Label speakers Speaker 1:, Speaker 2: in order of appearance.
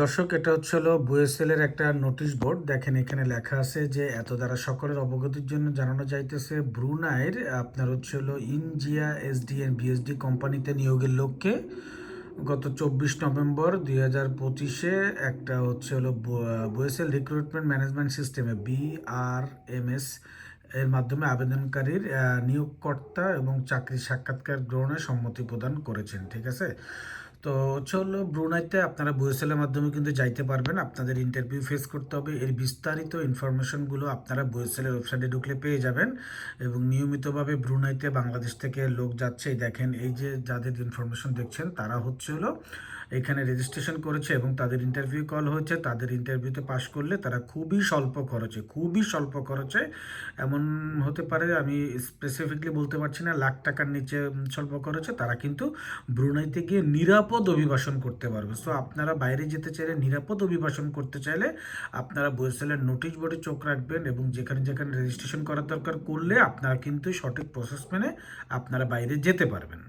Speaker 1: দর্শক, এটা হচ্ছে হলো বুয়েসেলের একটা নোটিশ বোর্ড। দেখেন, এখানে লেখা আছে যে, এত দ্বারা সকলের অবগতির জন্য জানানো যাইতেছে, ব্রুনাইয়ের, আপনার হচ্ছে হলো ইনজিয়া এসডিএন বিএসডি কোম্পানিতে নিয়োগের লক্ষ্যে গত চব্বিশ নভেম্বর দুই হাজার পঁচিশে একটা হচ্ছে হলো বুয়েসেল রিক্রুটমেন্ট ম্যানেজমেন্ট সিস্টেমে বিআরএমএস এর মাধ্যমে আবেদনকারীর নিয়োগকর্তা এবং চাকরি সাক্ষাৎকার গ্রহণে সম্মতি প্রদান করেছেন, ঠিক আছে? তো হচ্ছে হলো ব্রুনাইতে আপনারা বুয়েসেলের মাধ্যমে কিন্তু যাইতে পারবেন। আপনাদের ইন্টারভিউ ফেস করতে হবে। এর বিস্তারিত ইনফরমেশনগুলো আপনারা বুয়েসেলের ওয়েবসাইটে ঢুকলে পেয়ে যাবেন এবং নিয়মিতভাবে ব্রুনাইতে বাংলাদেশ থেকে লোক যাচ্ছে। দেখেন, এই যে যাদের ইনফরমেশন দেখছেন, তারা হচ্ছে হলো এখানে রেজিস্ট্রেশন করেছে এবং তাদের ইন্টারভিউ কল হয়েছে। তাদের ইন্টারভিউতে পাশ করলে তারা খুবই স্বল্প খরচে, খুবই স্বল্প খরচে, এমন হতে পারে আমি স্পেসিফিকলি বলতে পারছি না, লাখ টাকার নিচে স্বল্প খরচে তারা কিন্তু ব্রুনাইতে গিয়ে নিরাপদ অভিবাসন করতে পারবে। সো আপনারা বাইরে যেতে চাইলে নিরাপদ অভিবাসন করতে চাইলে আপনারা বইসেলের নোটিশ বোর্ডে চোখ রাখবেন এবং যেখানে যেখানে রেজিস্ট্রেশন করার দরকার করলে আপনারা কিন্তু সঠিক প্রসেস মেনে আপনারা বাইরে যেতে পারবেন।